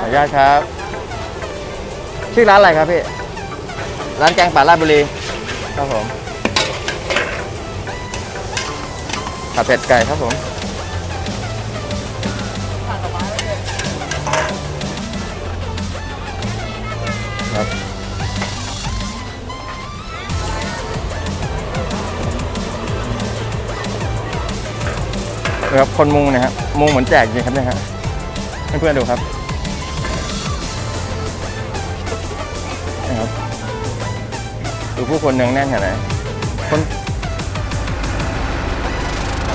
ขออนุญาตครับ ชื่อร้านอะไรครับพี่ ร้านแกงป่าราชบุรี ครับผมผัดเผ็ดไก่ครับผมครับนะครับคนมุงเนะฮะมุงเหมือนแจกจริงครับเนี่ยฮะให้เพื่อนๆดูครับนะครับ ดูผู้คนเนืองแน่นขนาดไหนคน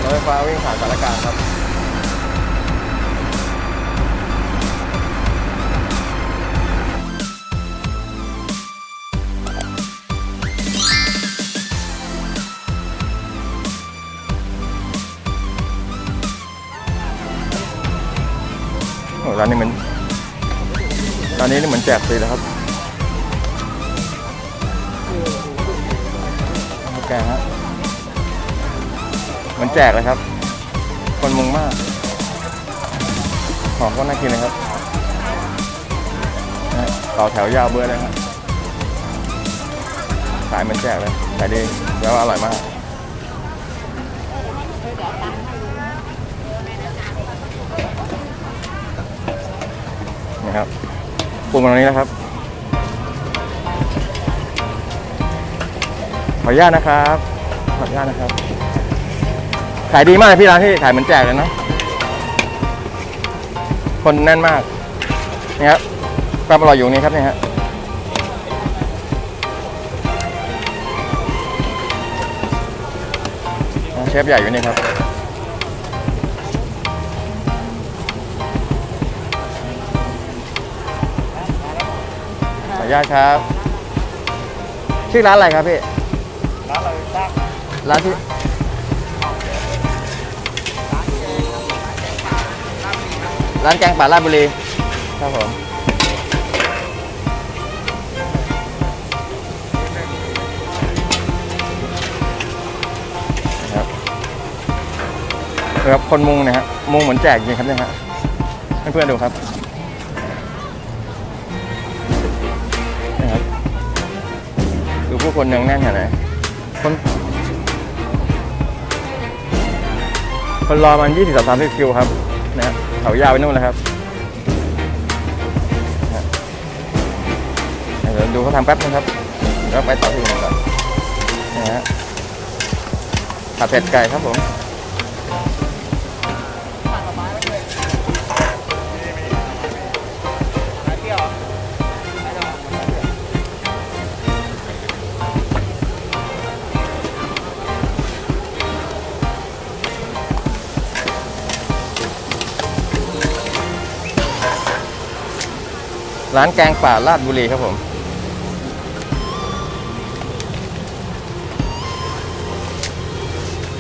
รถไฟฟ้าวิ่งผ่านสารกลางครับโอ้ร้านนี้เหมือนร้านนี้นี่เหมือนแจกฟรีแล้วครับ โอเคฮะมือนแจกเลยครับ คนมุงมากของก็น่ากินเลยครับต่อแถวยาวเบื่อเลยครับขายมือนแจกเลยขายดีแล้วอร่อยมากนะครับปรุงมาตรงนี้นะครับ ขออนุญาตนะครับ ขออนุญาตนะครับ ขายดีมากเลยพี่ร้านที่ขายเหมือนแจกเลยเนะคนแน่นมาก นี่ครับความอร่อยอยู่นี้ครับเนี่ยฮะเชฟใหญ่อยู่นี่ครับ ขออนุญาตครับ ชื่อร้านอะไรครับพี่ ร้านที่ร้านแกงป่าราชบุรีครับผมนะครับนะครับคนมุงนะฮะมุงเหมือนแจกจริงครับเนี่ยฮะให้เพื่อนๆดูครับนะครับดูผู้คนเนืองแน่นขนาดไหน คนคนรอมันยี่สิบสามสิบคิวครับนะฮะแถวยาวไปนู่นเลยครับเดี๋ยวดูเขาทำแป๊บนึงครับแล้วไปต่อที่อื่นก่อนนะฮะผัดเผ็ดไก่ครับผม ร้านแกงป่าลาดบุรีครับผม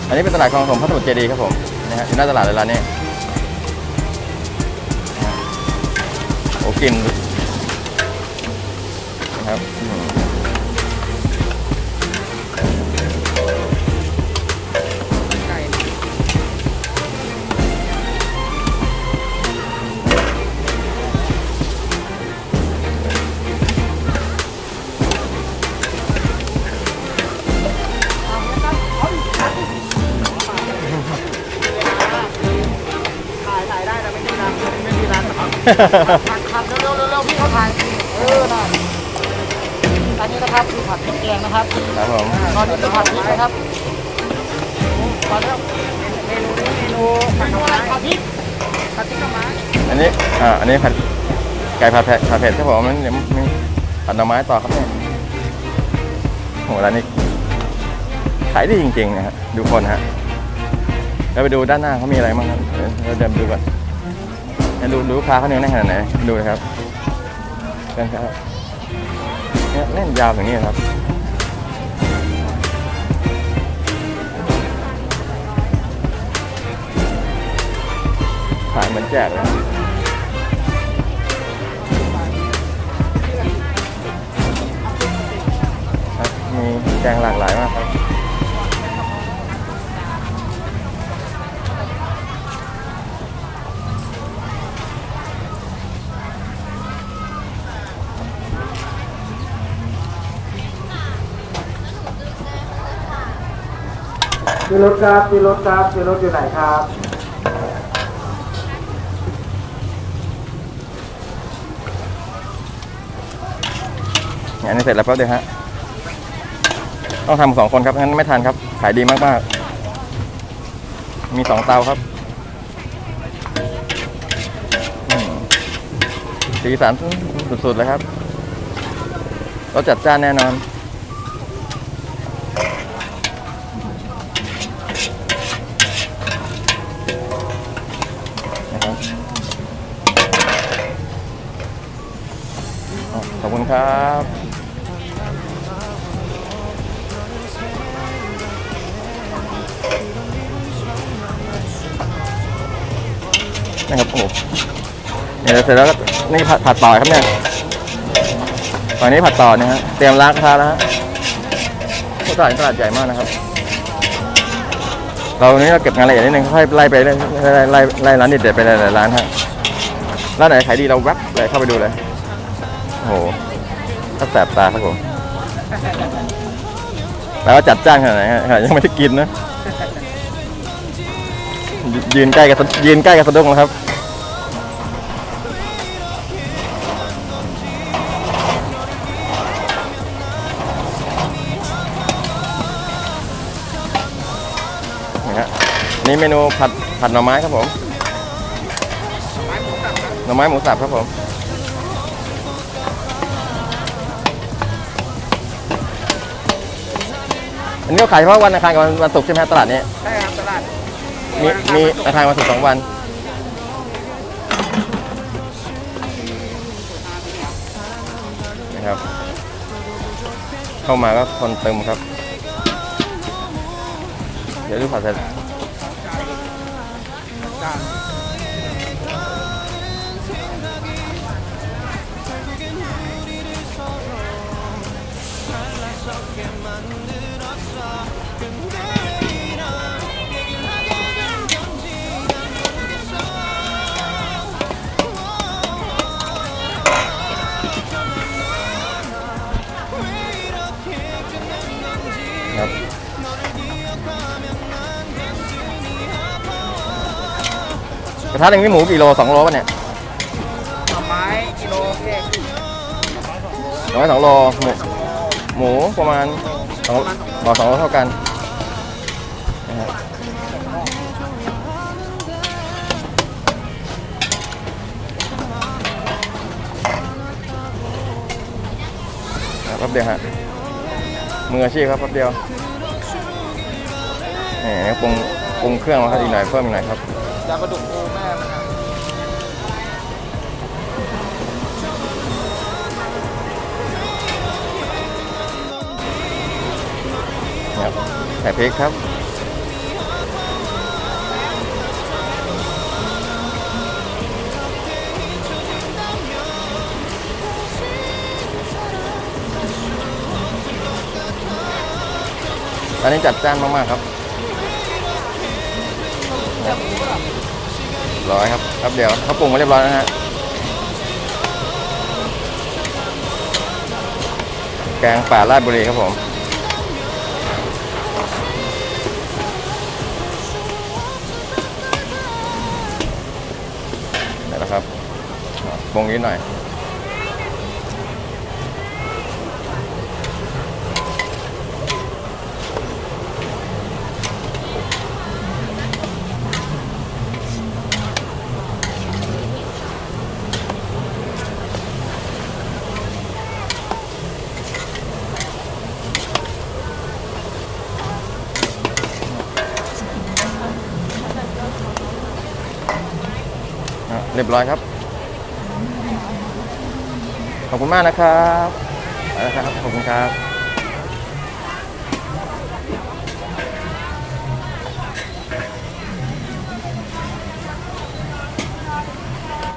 อันนี้เป็นตลาดคลองถมพระสมุทรเจดีครับผมนะฮะอยู่หน้าตลาดเลยร้านนี้โอ้กลินนะครับ ผัดผัดเร็วๆเร็วๆพี่เขาถ่ายเออน่ะอันนี้นะครับคือผัดพริกแกงนะครับครับผมตอนนี้คือผัดพริกนะครับตอนนี้เมนูนี้เมนูผัดหน่อไม้ผัดพริกผัดพริกหน่อไม้อันนี้อ่าอันนี้ผัดไก่ผัดเผ็ดผัดเผ็ดครับผมมันเดี๋ยวมีผัดหน่อไม้ต่อครับเนี่ยโหร้านนี้ขายดีจริงๆนะฮะดูคนฮะแล้วไปดูด้านหน้าเขามีอะไรบ้างครับเดี๋ยวเราเดินดูก่อน ให้ดูดูลูกค้าเขาเนื้อแน่นขนาดไหนดูเลยครับกันครับเนี่ยแน่นยาวอย่างนี้ครับขายเหมือนแจกเลยครับมีแกงหลากหลายมากครับ พี่รถครับพี่รถครับพี่รถอยู่ไหนครับงานนี้เสร็จแล้วแป๊บเดียวฮะ ต้องทำสองคนครับ งั้นไม่ทันครับ ขายดีมากๆ มีสองเตาครับสีสันสุดๆเลยครับรสจัดจ้านแน่นอน ขอบคุณครับนะครับโอ้เนี่ยเสร็จแล้วก็นี่ผัดผัดต่อครับเนี่ยตอนนี้ผัดต่อนะฮะเตรียมล้างกระทะแล้วฮะตลาดตลาดใหญ่มากนะครับ เรานี้เราเก็บงานละเอียดนิดนึงค่อยไล่ไปไล่ไล่ไล่ไล่ร้านเด็ดๆไปหลายๆร้านฮะร้านไหนขายดีเราแวบเลยเข้าไปดูเลย โอ้โหก็แสบตาครับผมแล้วว่าจัดจ้านขนาดไหนฮะยังไม่ได้กินนะ ยืนใกล้กับยืนใกล้กับสะดุ้งแล้วครับนี่ฮะนี่เมนูผัดผัดหน่อไม้ครับผม หน่อไม้หมูสับครับผม อันนี้ก็ขายเฉพาะวันอังคารกับวันวันศุกร์ใช่ไหมฮะตลาดนี้ ใช่ครับตลาดมีมีอังคารวันศุกร์สองวัน นะครับ เข้ามาก็คนเต็มครับ เดี๋ยวดูผัดเสร็จ กระทะหนึ่งนี่หมูกี่โลสองโลป่ะเนี่ยหน่อไม้กิโลเองร้อยสองโลหมู หมูประมาณสองต่อสองโลเท่ากันนะฮะครับแป๊บเดียวฮะมืออาชีพครับแป๊บเดียวแหมปรุงปรุงเครื่องมาครับอีกหน่อยเพิ่มอีกหน่อยครับยาปลาดุกฟูแม่ ใส่พริกครับ อันนี้จัดจ้านมาก ๆ ครับร้อยครับครับเดี๋ยวเขาปรุงมาเรียบร้อยแล้วนะฮะแกงป่าราชบุรีครับผม อะปรุงนิดหน่อย เรียบร้อยครับ ขอบคุณมากนะครับไปแล้วครับ ขอบคุณครับ